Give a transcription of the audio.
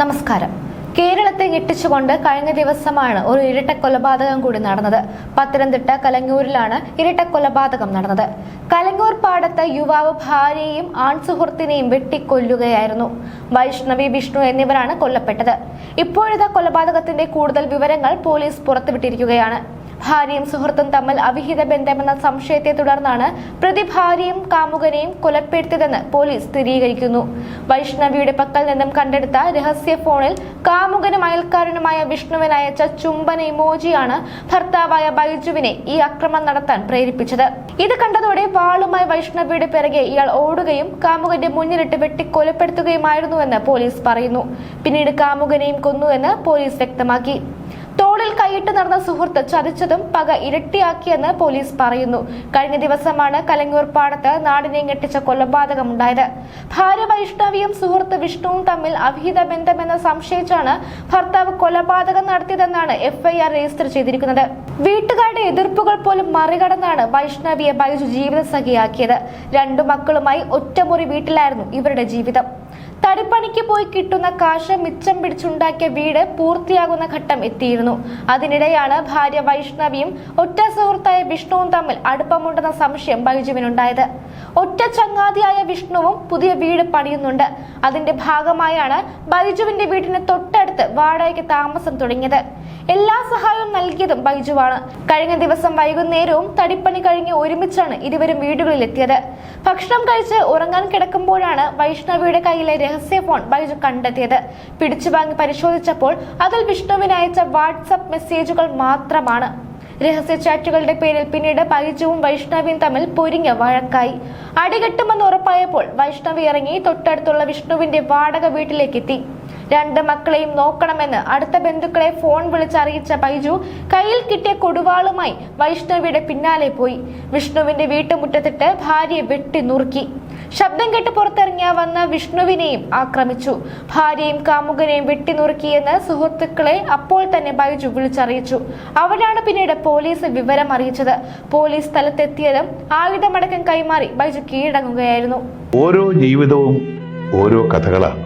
നമസ്കാരം. കേരളത്തെ ഞെട്ടിച്ചുകൊണ്ട് കഴിഞ്ഞ ദിവസമാണ് ഒരു ഇരട്ട കൊലപാതകം കൂടി നടന്നത്. പത്തനംതിട്ട കലങ്ങൂരിലാണ് ഇരട്ട കൊലപാതകം നടന്നത്. കലങ്ങൂർ പാടത്ത് യുവാവ് ഭാര്യയെയും ആൺസുഹൃത്തിനെയും വെട്ടിക്കൊല്ലുകയായിരുന്നു. വൈഷ്ണവി വിഷ്ണു എന്നിവരാണ് കൊല്ലപ്പെട്ടത്. ഇപ്പോഴത്തെ കൊലപാതകത്തിന്റെ കൂടുതൽ വിവരങ്ങൾ പോലീസ് പുറത്തുവിട്ടിരിക്കുകയാണ്. ഭാര്യയും സുഹൃത്തും തമ്മിൽ അവിഹിത ബന്ധമെന്ന സംശയത്തെ തുടർന്നാണ് പ്രതി ഭാര്യയും കാമുകനെയും കൊലപ്പെടുത്തിയതെന്ന് പോലീസ് സ്ഥിരീകരിക്കുന്നു. വൈഷ്ണവിയുടെ പക്കൽ നിന്നും കണ്ടെടുത്ത രഹസ്യ ഫോണിൽ കാമുകനും അയൽക്കാരനുമായ വിഷ്ണുവിന് അയച്ച ചുംബന ഇമോജിയാണ് ഭർത്താവായ ബൈജുവിനെ ഈ അക്രമം നടത്താൻ പ്രേരിപ്പിച്ചത്. ഇത് കണ്ടതോടെ വാളുമായി വൈഷ്ണവിയുടെ പിറകെ ഇയാൾ ഓടുകയും കാമുകന്റെ മുന്നിലിട്ട് വെട്ടി കൊലപ്പെടുത്തുകയുമായിരുന്നുവെന്ന് പോലീസ് പറയുന്നു. പിന്നീട് കാമുകനെയും കൊന്നുവെന്ന് പോലീസ് വ്യക്തമാക്കി. കൈയിട്ട് നടന്ന സുഹൃത്ത് ചതിച്ചതും പക ഇരട്ടിയാക്കിയെന്ന് പോലീസ് പറയുന്നു. കഴിഞ്ഞ ദിവസമാണ് കലങ്ങൂർ പാടത്ത് നാടിനെ ഞെട്ടിച്ച കൊലപാതകം കൊലപാതകമുണ്ടായത്. ഭാര്യ വൈഷ്ണവിയും സുഹൃത്ത് വിഷ്ണുവും തമ്മിൽ അവിഹിത ബന്ധമെന്ന് സംശയിച്ചാണ് ഭർത്താവ് കൊലപാതകം നടത്തിയതെന്നാണ് എഫ്ഐആർ രജിസ്റ്റർ ചെയ്തിരിക്കുന്നത്. വീട്ടുകാരുടെ എതിർപ്പുകൾ പോലും മറികടന്നാണ് വൈഷ്ണവിയെ ബൈജു ജീവിത സഖിയാക്കിയത് രണ്ടു മക്കളുമായി ഒറ്റമുറി വീട്ടിലായിരുന്നു ഇവരുടെ ജീവിതം. തടിപ്പണിക്ക് പോയി കിട്ടുന്ന കാശ് മിച്ചം പിടിച്ചുണ്ടാക്കിയ വീട് പൂർത്തിയാകുന്ന ഘട്ടം എത്തിയിരുന്നു. അതിനിടെയാണ് ഭാര്യ വൈഷ്ണവിയും ഒറ്റ സുഹൃത്തായ വിഷ്ണുവും തമ്മിൽ അടുപ്പമുണ്ടെന്ന സംശയം ബൈജുവിനുണ്ടായത് ഒറ്റ ചങ്ങാതിയായ വിഷ്ണുവും പുതിയ വീട് പണിയുന്നുണ്ട്. അതിന്റെ ഭാഗമായാണ് ബൈജുവിന്റെ വീടിന് തൊട്ടടുത്ത് വാടകയ്ക്ക് താമസം തുടങ്ങിയത്. എല്ലാ സഹായവും നൽകിയതും ബൈജുവാണ്. കഴിഞ്ഞ ദിവസം വൈകുന്നേരവും തടിപ്പണി കഴിഞ്ഞ് ഒരുമിച്ചാണ് ഇരുവരും വീടുകളിൽ എത്തിയത് ഭക്ഷണം കഴിച്ച് ഉറങ്ങാൻ കിടക്കുമ്പോഴാണ് വൈഷ്ണവിയുടെ കയ്യിലെ രഹസ്യ ഫോൺ ബൈജു കണ്ടെത്തിയത്. പിടിച്ചു വാങ്ങി പരിശോധിച്ചപ്പോൾ അതിൽ വിഷ്ണുവിന് അയച്ച വാട്സപ്പ് മെസ്സേജുകൾ മാത്രമാണ്. രഹസ്യ ചാറ്റുകളുടെ പേരിൽ പിന്നീട് ബൈജുവും വൈഷ്ണവിയും തമ്മിൽ പൊരിഞ്ഞ വഴക്കായി. അടികെട്ടുമെന്ന് ഉറപ്പായപ്പോൾ വൈഷ്ണവി ഇറങ്ങി തൊട്ടടുത്തുള്ള വിഷ്ണുവിന്റെ വാടക വീട്ടിലേക്ക് എത്തി രണ്ട് മക്കളെയും നോക്കണമെന്ന് അടുത്ത ബന്ധുക്കളെ ഫോൺ വിളിച്ചറിയിച്ച ബൈജു കയ്യിൽ കിട്ടിയ കൊടുവാളുമായി വൈഷ്ണവിയുടെ പിന്നാലെ പോയി. വിഷ്ണുവിന്റെ വീട്ടുമുറ്റത്തിട്ട് ഭാര്യയെ വെട്ടി നുറുക്കി. ശബ്ദം കേട്ട് പുറത്തിറങ്ങിയ വന്ന വിഷ്ണുവിനെയും ആക്രമിച്ചു. ഭാര്യയും കാമുകനെയും വെട്ടി നുറുക്കിയെന്ന് സുഹൃത്തുക്കളെ അപ്പോൾ തന്നെ ബൈജു വിളിച്ചറിയിച്ചു. അവരാണ് പിന്നീട് പോലീസ് വിവരം അറിയിച്ചത്. പോലീസ് സ്ഥലത്തെത്തിയതും ആയുധമടക്കം കൈമാറി ബൈജു കീഴടങ്ങുകയായിരുന്നു. ഓരോ ജീവിതവും ഓരോ കഥകളാണ്.